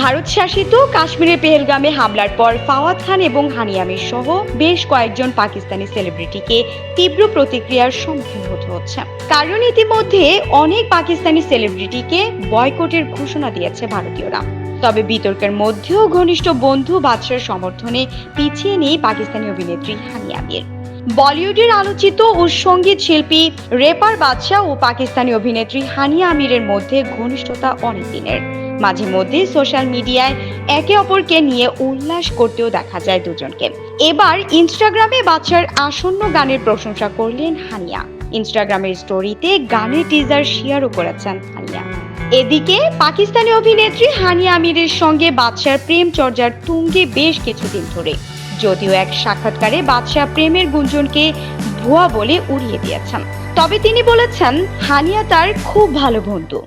ভারত শাসিত কাশ্মীরের পেহেলগামে হামলার পর ফাওয়াদ খান এবং হানিয়ামির সহ বেশ কয়েকজন পাকিস্তানি সেলিব্রিটিকে তীব্র প্রতিক্রিয়ার সম্মুখীন হতে হচ্ছে। কারণ ইতিমধ্যে অনেক পাকিস্তানি সেলিব্রিটিকে বয়কটের ঘোষণা দিয়েছে ভারতীয়রা। তবে বিতর্কের মধ্যেও ঘনিষ্ঠ বন্ধু বাদশার সমর্থনে পিছিয়ে নেই পাকিস্তানি অভিনেত্রী হানিয়া আমির বলিউডের আলোচিত ও সংগীত শিল্পী, রেপার বাদশাহ ও পাকিস্তানি অভিনেত্রী হানিয়া আমিরের মধ্যে ঘনিষ্ঠতা অনেক দিনের মাঝে মধ্যে সোশ্যাল মিডিয়ায় একে অপরকে নিয়ে উল্লাস করতেও দেখা যায় দুজনকে। এবার ইনস্টাগ্রামে বাচ্চার আসন্ন গানের প্রশংসা করলেন হানিয়া। ইনস্টাগ্রামের স্টোরিতে গানের টিজার শেয়ারও করেছেন হানিয়া। এদিকে পাকিস্তানি অভিনেত্রী হানিয়া আমিরের সঙ্গে বাদশার প্রেম চর্চার তুঙ্গে বেশ কিছুদিন ধরে। যদিও এক সাক্ষাৎকারে বাদশাহ প্রেমের গুঞ্জনকে ভুয়া বলে উড়িয়ে দিয়েছেন। তবে তিনি বলেছেন, হানিয়া তার খুব ভালো বন্ধু।